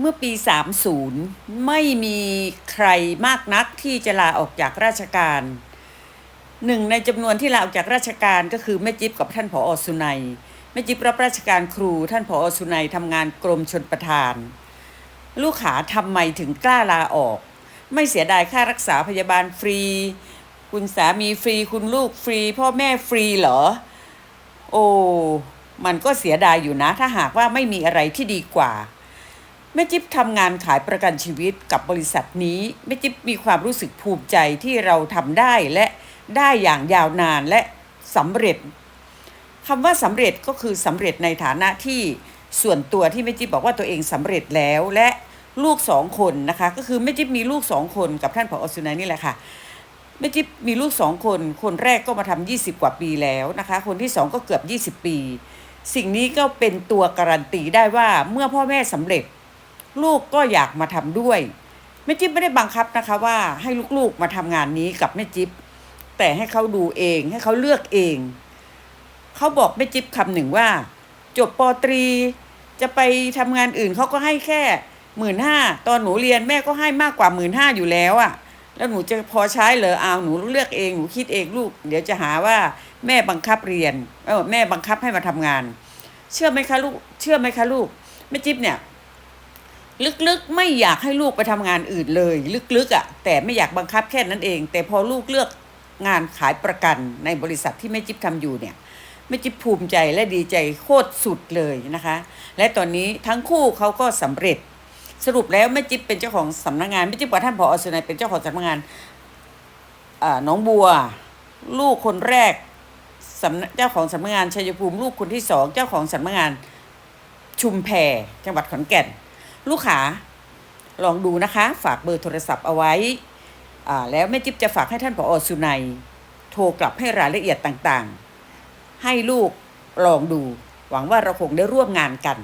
เมื่อปี 30 ไม่มีใครมากนักที่จะลาออกจากราชการหนึ่งในจำนวนที่ลาออกจากราชการก็คือแม่จิ๊บกับท่านผออสุนัยแม่จิ๊บรับราชการครูท่านผออสุนัยทำงานกรมชนประทาน ลูกขาทำไมถึงกล้าลาออก ไม่เสียดายค่ารักษาพยาบาลฟรี คุณสามีฟรี คุณลูกฟรี พ่อแม่ฟรีเหรอ โอ้มันก็เสียดายอยู่นะ ถ้าหากว่าไม่มีอะไรที่ดีกว่า ม่จิ๊บทำงานขายประกันชีวิตกับบริษัทนี้แม่จิ๊บมีความรู้สึกภูมิใจที่เราทำได้และได้อย่างยาวนานและสำเร็จคำว่าสำเร็จก็คือสำเร็จในฐานะที่ส่วนตัวที่แม่จิ๊บบอกว่าตัวเองสำเร็จแล้วและลูกสองคนนะคะก็คือแม่จิ๊บมีลูกสองคนกับท่านผอสุนัยนี่แหละค่ะแม่จิ๊บมีลูกสองคน คนแรกก็มาทำยี่สิบกว่าปีแล้วนะคะ คนที่สองก็เกือบยี่สิบปี สิ่งนี้ก็เป็นตัวการันตีได้ว่าเมื่อพ่อแม่สำเร็จ ลูกก็อยากมาทำด้วยแม่จิ๊บไม่ได้บังคับนะคะว่าให้ลูกๆมาทำงานนี้กับแม่จิ๊บแต่ให้เขาดูเองให้เขาเลือกเอง เขาบอกแม่จิ๊บคำหนึ่งว่า จบปอตรี จะไปทำงานอื่นเขาก็ให้แค่หมื่นห้าตอนหนูเรียนแม่ก็ให้มากกว่าหมื่นห้าอยู่แล้วอะแล้วหนูจะพอใช้เหรอเอาหนูเลือกเองหนูคิดเองลูก เดี๋ยวจะหาว่าแม่บังคับเรียนเออแม่บังคับให้มาทำงาน เชื่อไหมคะลูกเชื่อไหมคะลูกแม่จิ๊บเนี่ย ลึกๆ ไม่อยากให้ลูกไปทำงานอื่นเลย ลึกๆอะ่ะ แต่ไม่อยากบังคับแค่นั้นเอง แต่พอลูกเลือกงานขายประกันในบริษัทที่แม่จิ๊บทำอยู่เนี่ยแม่จิ๊บภูมิใจและดีใจโคตรสุดเลยนะคะ และตอนนี้ทั้งคู่เขาก็สำเร็จ สรุปแล้วแม่จิ๊บเป็นเจ้าของสำนักงานแม่จิ๊บกับท่านผอสุนัยเป็นเจ้าของสำนักงานอ่าน้องบัว ลูกคนแรกสำนักเจ้าของสำนักงานชัยภูมิ ลูกคนที่สองเจ้าของสำนักงานชุมแพจังหวัดขอนแก่น ลูกขาลองดูนะคะ ฝากเบอร์โทรศัพท์เอาไว้อ่าแล้วแม่จิ๊บจะฝากให้ท่านผอสุนัยโทรกลับให้รายละเอียดต่างๆ ให้ลูกลองดู หวังว่าเราคงได้ร่วมงานกัน